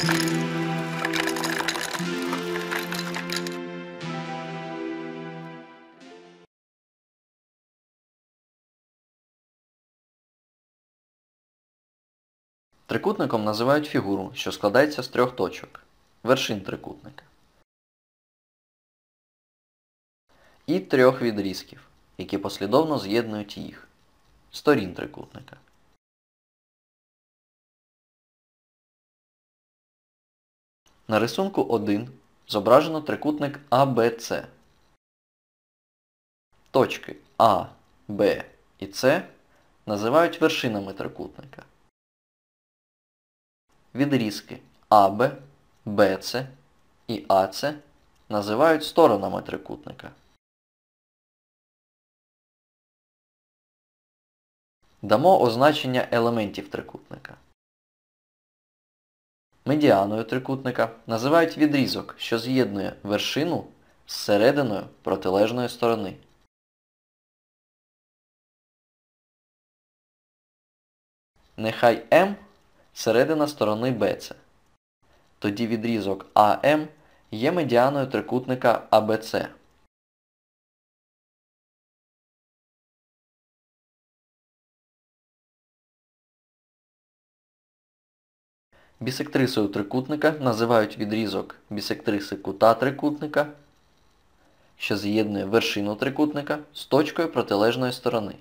Трикутником називають фігуру, що складається з трьох точок вершин трикутника. І трьох відрізків, які послідовно з'єднують їх сторін трикутника. На рисунку 1 зображено трикутник ABC. Точки А, Б і С називають вершинами трикутника. Відрізки АБ, БЦ і АЦ називають сторонами трикутника. Дамо означення елементів трикутника. Медіаною трикутника називають відрізок, що з'єднує вершину з серединою протилежної сторони. Нехай М середина сторони BC. Тоді відрізок АМ є медіаною трикутника АБЦ. Бісектрисою трикутника називають відрізок бісектриси кута трикутника, що з'єднує вершину трикутника з точкою протилежної сторони.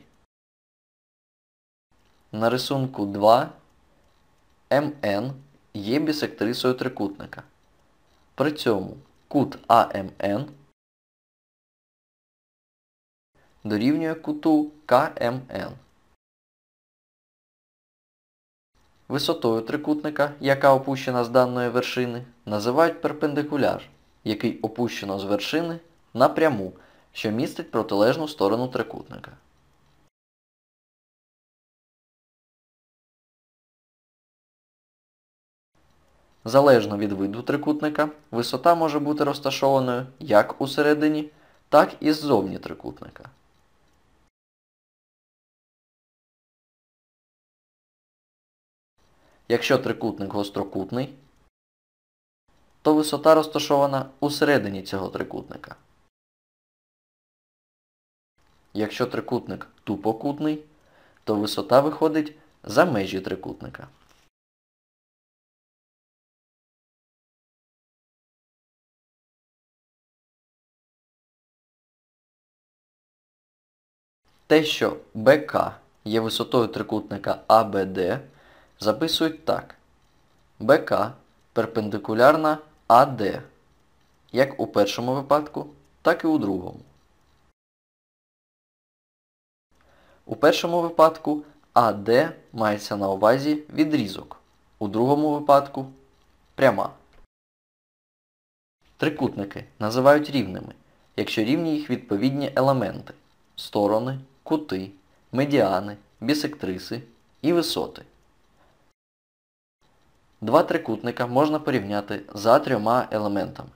На рисунку 2 МН є бісектрисою трикутника. При цьому кут АМН дорівнює куту КМН. Висотою трикутника, яка опущена з даної вершини, називають перпендикуляр, який опущено з вершини напряму, що містить протилежну сторону трикутника. Залежно від виду трикутника, висота може бути розташованою як усередині, так і ззовні трикутника. Якщо трикутник гострокутний, то висота розташована усередині цього трикутника. Якщо трикутник тупокутний, то висота виходить за межі трикутника. Те, що БК є висотою трикутника АБД, записують так. БК перпендикулярна АД, як у першому випадку, так і у другому. У першому випадку АД мається на увазі відрізок, у другому випадку пряма. Трикутники називають рівними, якщо рівні їх відповідні елементи сторони, кути, медіани, бісектриси і висоти. Два трикутника можна порівняти за трьома елементами.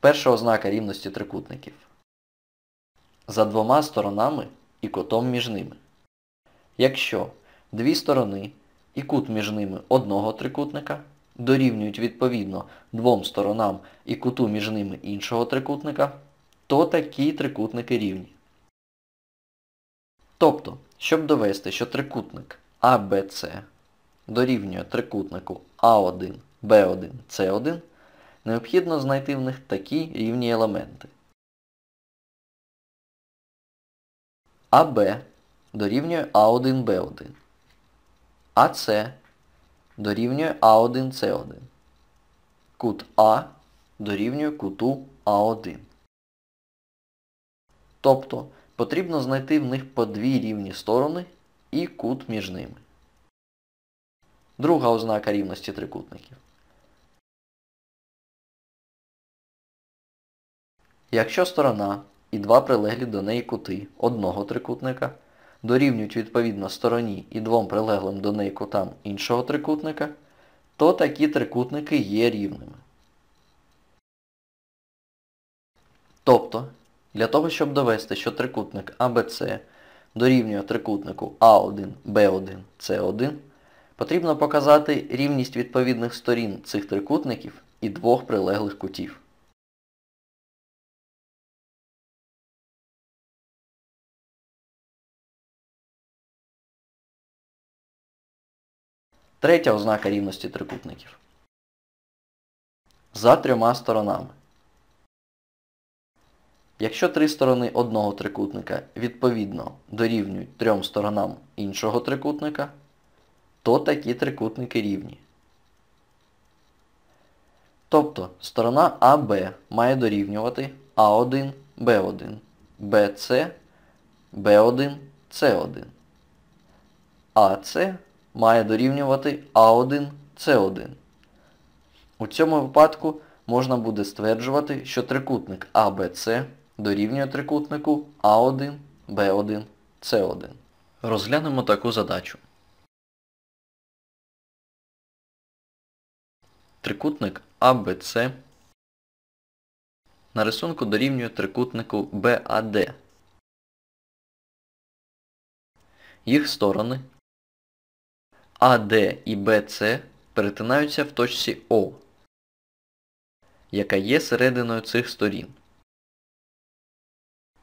Перша ознака рівності трикутників. За двома сторонами і кутом між ними. Якщо дві сторони і кут між ними одного трикутника дорівнюють відповідно двом сторонам і куту між ними іншого трикутника, то такі трикутники рівні. Тобто, щоб довести, що трикутник ABC дорівнює трикутнику А1, Б1, С1, необхідно знайти в них такі рівні елементи. АБ дорівнює А1, Б1. АС дорівнює А1, С1. Кут А дорівнює куту А1. Тобто потрібно знайти в них по дві рівні сторони і кут між ними. Друга ознака рівності трикутників. Якщо сторона і два прилеглі до неї кути одного трикутника дорівнюють відповідно стороні і двом прилеглим до неї кутам іншого трикутника, то такі трикутники є рівними. Тобто, для того, щоб довести, що трикутник ABC дорівнює трикутнику А1, Б1, С1, Потрібно показати рівність відповідних сторін цих трикутників і двох прилеглих кутів. Третя ознака рівності трикутників. За трьома сторонами. Якщо три сторони одного трикутника відповідно дорівнюють трьом сторонам іншого трикутника, то такі трикутники рівні. Тобто сторона АБ має дорівнювати А1, Б1, БЦ, Б1, С1. АС має дорівнювати А1, С1. У цьому випадку можна буде стверджувати, що трикутник АБЦ дорівнює трикутнику А1, Б1, С1. Розглянемо таку задачу. Трикутник АБЦ на рисунку дорівнює трикутнику БАД. Їх сторони АД і БЦ перетинаються в точці О, яка є серединою цих сторін.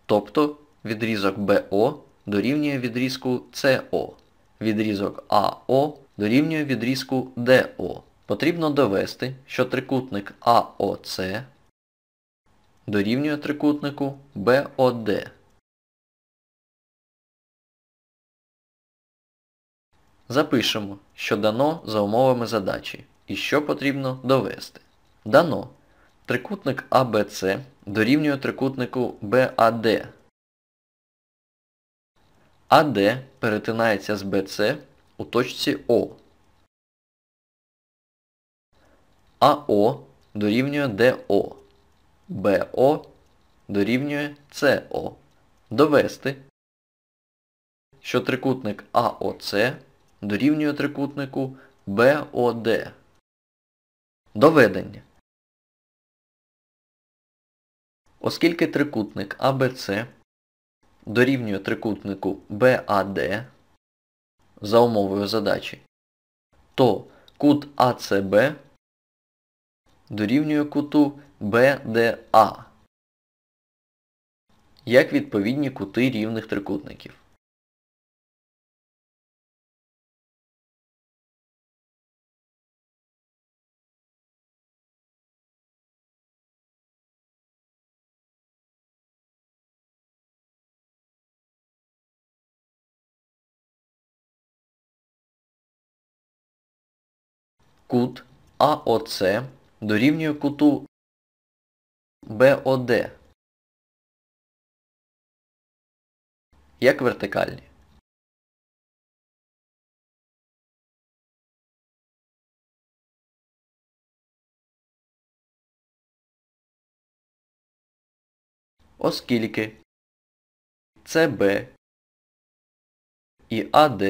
Тобто відрізок БО дорівнює відрізку СО, відрізок АО дорівнює відрізку ДО. Потрібно довести, що трикутник АОЦ дорівнює трикутнику БОД. Запишемо, що дано за умовами задачі і що потрібно довести. Дано. Трикутник АБЦ дорівнює трикутнику БАД. АД перетинається з БЦ у точці О. АО дорівнює ДО. БО дорівнює СО. Довести, що трикутник АОЦ дорівнює трикутнику БОД. Доведення. Оскільки трикутник АБЦ дорівнює трикутнику БАД за умовою задачі, то кут АЦБ дорівнює куту БДА як відповідні кути рівних трикутників. Кут АОЦ дорівнює куту БОД як вертикальні. Оскільки СБ і АД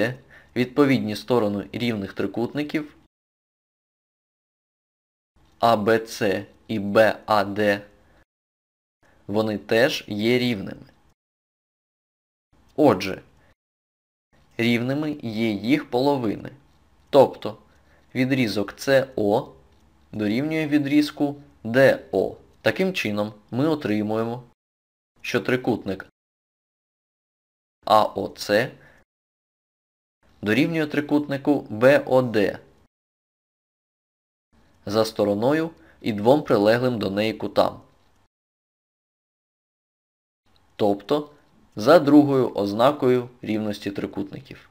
відповідні сторони рівних трикутників, АБЦ і БАД, вони теж є рівними. Отже, рівними є їх половини. Тобто відрізок СО дорівнює відрізку ДО. Таким чином ми отримуємо, що трикутник АОЦ дорівнює трикутнику БОД за стороною і двом прилеглим до неї кутам. Тобто за другою ознакою рівності трикутників.